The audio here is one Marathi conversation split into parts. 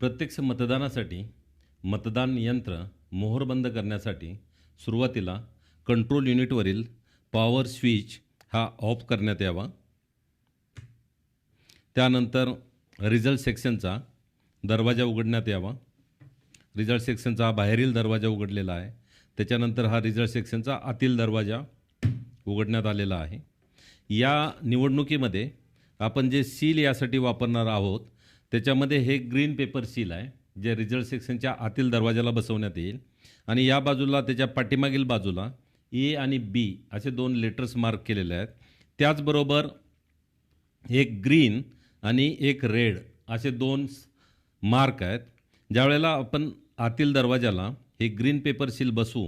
प्रत्यक्ष मतदानासाठी मतदान यंत्र मोहर बंद करण्यासाठी सुरुवातीला कंट्रोल युनिटवरील पॉवर स्विच हा ऑफ करण्यात यावा. त्यानंतर रिझल्ट सेक्शनचा दरवाजा उघडण्यात यावा. रिझल्ट सेक्शनचा हा बाहेरील दरवाजा उघडलेला आहे. त्याच्यानंतर हा रिझल्ट सेक्शनचा आतील दरवाजा उघडण्यात आलेला आहे. या निवडणुकीमध्ये आपण जे सील यासाठी वापरणार आहोत त्याच्यामध्ये हे ग्रीन पेपर सील आहे जे रिझल्ट सेक्शनच्या आतील दरवाजाला बसवण्यात येईल. आणि या बाजूला त्याच्या पाठीमागील बाजूला ए आणि बी असे दोन लेटर्स मार्क केलेले आहेत. त्याचबरोबर एक ग्रीन आणि एक रेड असे दोन मार्क आहेत. ज्यावेळेला आपण आतील दरवाजाला हे ग्रीन पेपर सील बसवू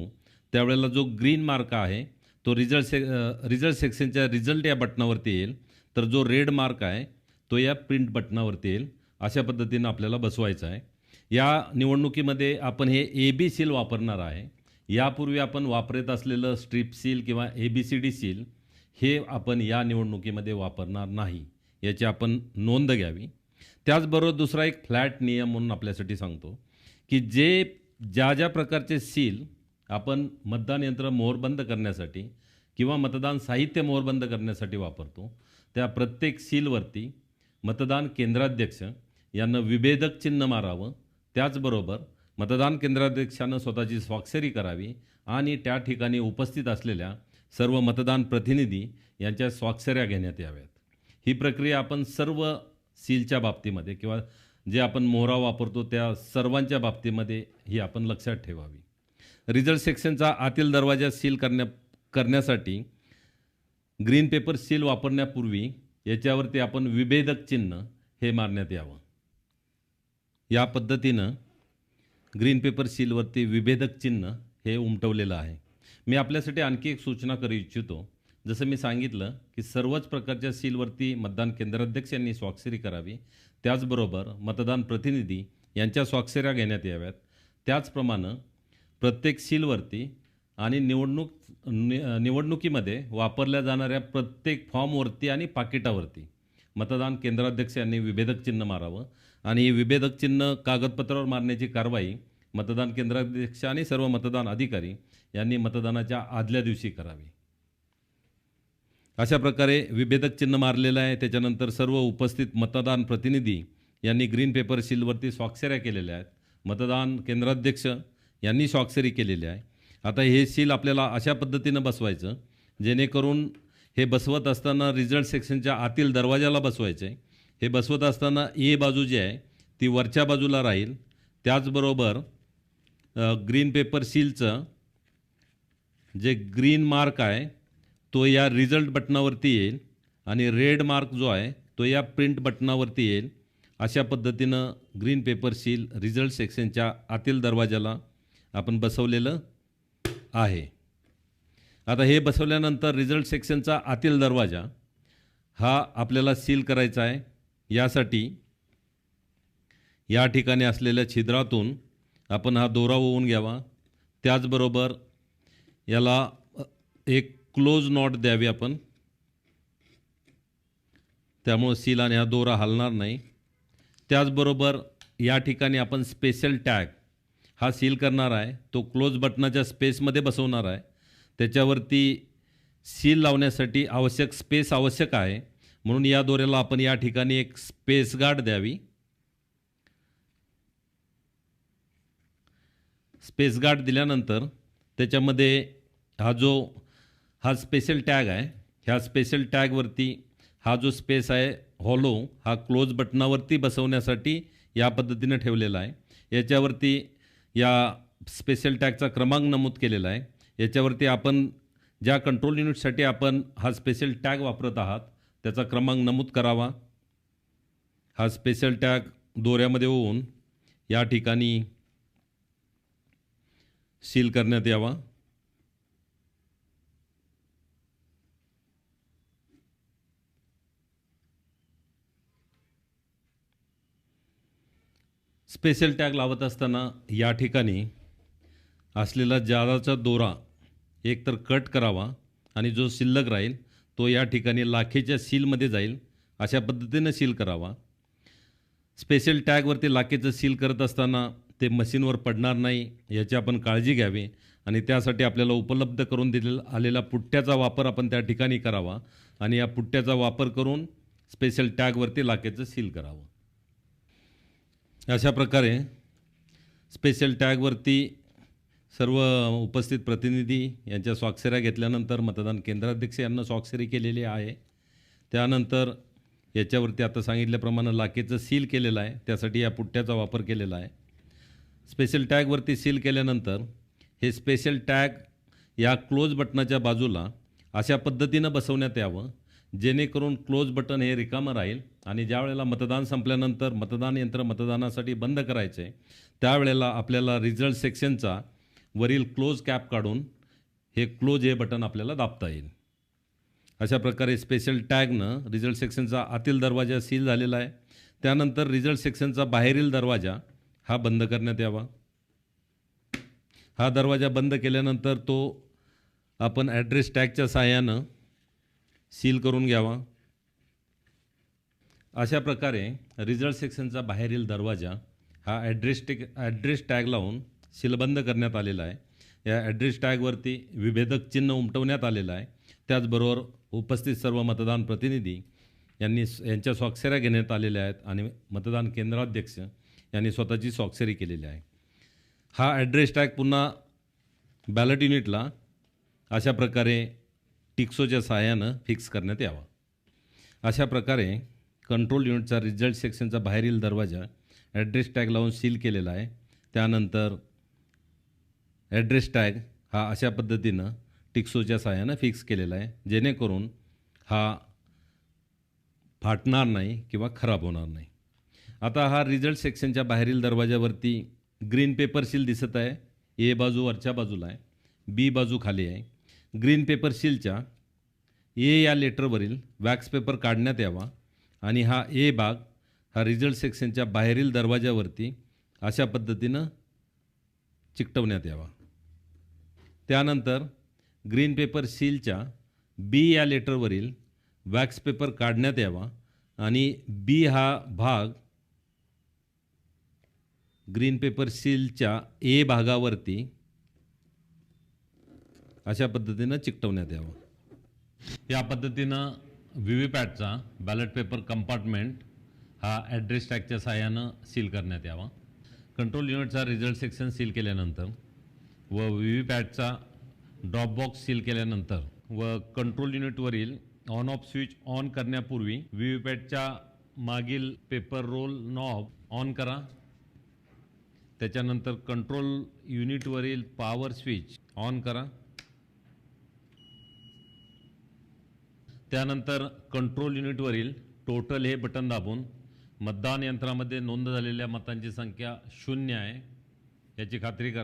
त्यावेळेला जो ग्रीन मार्क आहे तो रिझल्ट से रिझल्ट सेक्शनच्या रिझल्ट या बटनावरती येईल. तर जो रेड मार्क आहे तो या प्रिंट बटनावरती येईल. अशा पद्धतीनं आपल्याला बसवायचं आहे. या निवडणुकीमध्ये आपण हे ए बी सील वापरणार आहे. यापूर्वी आपण वापरत असलेलं स्ट्रीप सील किंवा A B C D seal हे आपण या निवडणुकीमध्ये वापरणार नाही याची आपण नोंद घ्यावी. त्याचबरोबर दुसरा एक फ्लॅट नियम म्हणून आपल्यासाठी सांगतो की जे ज्या ज्या प्रकारचे सील आपण मतदान यंत्र मोहरबंद करण्यासाठी किंवा मतदान साहित्य मोहरबंद करण्यासाठी वापरतो त्या प्रत्येक सीलवरती मतदान केंद्राध्यक्ष यांना विभेदक चिन्ह मारावं. त्याचबरोबर मतदान केंद्राध्यक्षानं स्वतःची स्वाक्षरी करावी आणि त्या ठिकाणी उपस्थित असलेल्या सर्व मतदान प्रतिनिधी यांच्या स्वाक्षऱ्या घेण्यात याव्यात. ही प्रक्रिया आपण सर्व सीलच्या बाबतीमध्ये किंवा जे आपण मोहरा वापरतो त्या सर्वांच्या बाबतीमध्ये ही आपण लक्षात ठेवावी. रिझल्ट सेक्शनचा आतील दरवाजा सील करण्या करण्यासाठी ग्रीन पेपर सील वापरण्यापूर्वी याच्यावरती आपण विभेदक चिन्ह हे मारण्यात यावं. या पद्धतीनं ग्रीन पेपर सीलवरती विभेदक चिन्ह हे उमटवलेलं आहे. मी आपल्यासाठी आणखी एक सूचना करू इच्छितो. जसं मी सांगितलं की सर्वच प्रकारच्या सीलवरती मतदान केंद्राध्यक्ष यांनी स्वाक्षरी करावी. त्याचबरोबर मतदान प्रतिनिधी यांच्या स्वाक्षऱ्या घेण्यात याव्यात. त्याचप्रमाणे प्रत्येक सीलवरती आणि निवडणूक नि निवडणुकीमध्ये वापरल्या जाणाऱ्या प्रत्येक फॉर्मवरती आणि पाकिटावरती मतदान केंद्राध्यक्ष यांनी विभेदक चिन्ह मारावं. आणि विभेदक चिन्ह कागदपत्रावर मारण्याची कारवाई मतदान केंद्राध्यक्ष आणि सर्व मतदान अधिकारी यांनी मतदानाच्या आदल्या दिवशी करावी. अशा प्रकारे विभेदक चिन्ह मारलेलं आहे. त्याच्यानंतर सर्व उपस्थित मतदान प्रतिनिधी यांनी ग्रीन पेपर सीलवरती स्वाक्षऱ्या केलेल्या आहेत. मतदान केंद्राध्यक्ष यांनी स्वाक्षरी केलेली आहे. आता हे शील आपल्याला अशा पद्धतीनं बसवायचं जेणेकरून हे बसवत असताना रिझल्ट सेक्शनच्या आतील दरवाजाला बसवायचं आहे हे बसवत असताना ए बाजू जी आहे ती वरच्या बाजूला राहील. त्याचबरोबर ग्रीन पेपर सीलचं जे ग्रीन मार्क आहे तो या रिझल्ट बटनावरती येईल आणि रेड मार्क जो आहे तो या प्रिंट बटनावरती येईल. अशा पद्धतीनं ग्रीन पेपर सील रिझल्ट सेक्शनच्या आतील दरवाजाला आपण बसवलेलं आहे. आता हे बसवल्यानंतर रिझल्ट सेक्शनचा आतील दरवाजा हा आपल्याला सील करायचा आहे. यासाठी या ठिकाणी असलेल्या छिद्रातून आपण हा दोरा ओवून घ्यावा. त्याचबरोबर याला एक क्लोज नॉट द्यावी आपण. त्यामुळं सील आणि हा दोरा हलणार नाही. त्याचबरोबर या ठिकाणी आपण स्पेशल टॅग हा सील करणार आहे. तो क्लोज बटनाच्या स्पेसमध्ये बसवणार आहे. त्याच्यावरती सील लावण्यासाठी आवश्यक स्पेस आवश्यक आहे. म्हणून या दोऱ्याला आपण या ठिकाणी एक स्पेस गार्ड द्यावी. स्पेस गार्ड दिल्यानंतर त्याच्यामध्ये हा जो हा स्पेशल टॅग आहे ह्या स्पेशल टॅगवरती हा जो स्पेस आहे हॉलो हा क्लोज बटनावरती बसवण्यासाठी या पद्धतीनं ठेवलेला आहे. याच्यावरती या स्पेशल टॅगचा क्रमांक नमूद केलेला आहे. याच्यावरती आपण ज्या कंट्रोल युनिटसाठी आपण हा स्पेशल टॅग वापरत आहात त्याचा क्रमांक नमूद करावा. हा स्पेशल टॅग दोऱ्यामध्ये होऊन या ठिकाणी सील करण्यात यावा. स्पेशल टॅग लावत असताना या ठिकाणी असलेला जादाचा दोरा एकतर कट करावा आणि जो शिल्लक राहील तो या ठिकाणी लाखेच्या सीलमध्ये जाईल. अशा पद्धतीनं सील करावा. स्पेशल टॅगवरती लाखेचं सील करत असताना ते मशीनवर पडणार नाही याची आपण काळजी घ्यावी आणि त्यासाठी आपल्याला उपलब्ध करून दिलेला आलेला पुट्ट्याचा वापर आपण त्या ठिकाणी करावा आणि या पुट्ट्याचा वापर करून स्पेशल टॅगवरती लाखेचं सील करावं. अशा प्रकारे स्पेशल टॅगवरती सर्व उपस्थित प्रतिनिधी यांच्या स्वाक्षऱ्या घेतल्यानंतर मतदान केंद्राध्यक्ष यांना स्वाक्षरी केलेली आहे. त्यानंतर याच्यावरती आता सांगितल्याप्रमाणे लाखेचं सील केलेलं आहे. त्यासाठी या पुट्ट्याचा वापर केलेला आहे. स्पेशल टॅगवरती सील केल्यानंतर हे स्पेशल टॅग या क्लोज बटनाच्या बाजूला अशा पद्धतीनं बसवण्यात यावं जेणेकरून क्लोज बटन हे रिकामं राहील आणि ज्या वेळेला मतदान संपल्यानंतर मतदान यंत्र मतदानासाठी बंद करायचे आहे त्यावेळेला आपल्याला रिझल्ट सेक्शनचा वरील क्लोज कॅप काढून हे क्लोज हे बटन आपल्याला दाबता येईल. अशा प्रकारे स्पेशल टॅगनं रिझल्ट सेक्शनचा आतील दरवाजा सील झालेला आहे. त्यानंतर रिझल्ट सेक्शनचा बाहेरील दरवाजा हा बंद करण्यात यावा. हा दरवाजा बंद केल्यानंतर तो आपण ॲड्रेस टॅगच्या सहाय्यानं सील करून घ्यावा. अशा प्रकारे रिझल्ट सेक्शनचा बाहेरील दरवाजा हा ॲड्रेस टेक ॲड्रेस टॅग लावून सीलबंद करण्यात आलेला आहे. या ॲड्रेस टॅगवरती विभेदक चिन्ह उमटवण्यात आलेलं आहे. त्याचबरोबर उपस्थित सर्व मतदान प्रतिनिधी यांनी स- यांच्या स्वाक्षऱ्या घेण्यात आलेल्या आहेत आणि मतदान केंद्राध्यक्ष यांनी स्वतःची स्वाक्षरी केलेली आहे. हा ॲड्रेस टॅग पुन्हा बॅलट युनिटला अशा प्रकारे टिक्सोच्या सहाय्यानं फिक्स करण्यात यावा. अशा प्रकारे कंट्रोल युनिटचा रिझल्ट सेक्शनचा बाहेरील दरवाजा ॲड्रेस टॅग लावून सील केलेला आहे. त्यानंतर ॲड्रेस टॅग हा अशा पद्धतीनं टिक्सोच्या साह्यानं फिक्स केलेला आहे. जेणेकरून हा फाटणार नाही किंवा खराब होणार नाही. आता हा रिझल्ट सेक्शनच्या बाहेरील दरवाजावरती ग्रीन पेपरशील दिसत आहे. ए बाजू वरच्या बाजूला आहे. बी बाजू खाली आहे. ग्रीन पेपरशीलच्या ए या लेटरवरील वॅक्स पेपर काढण्यात यावा आणि हा ए भाग हा रिझल्ट सेक्शनच्या बाहेरील दरवाजावरती अशा पद्धतीनं चिकटवण्यात यावा. त्यानंतर ग्रीन पेपर सीलच्या बी या लेटरवरील वॅक्स पेपर काढण्यात यावा आणि बी हा भाग ग्रीन पेपर सीलच्या ए भागावरती अशा पद्धतीनं चिकटवण्यात यावं. या पद्धतीनं व्ही व्ही पॅटचा बॅलेट पेपर कंपार्टमेंट हा ॲड्रेस टॅगच्या सहाय्यानं सील करण्यात यावा. कंट्रोल युनिटचा रिझल्ट सेक्शन सील केल्यानंतर व व्ही व्ही पॅटचा ड्रॉपबॉक्स सील केल्यानंतर व कंट्रोल युनिटवरील ऑन ऑफ स्विच ऑन करण्यापूर्वी व्ही व्ही पॅटच्या मागील पेपर रोल नॉब ऑन करा. त्याच्यानंतर कंट्रोल युनिटवरील पॉवर स्विच ऑन करा. त्यानंतर कंट्रोल युनिटवरील टोटल हे बटन दाबून मतदान यंत्रामध्ये नोंद झालेल्या मतांची संख्या शून्य आहे. याची खात्री करा.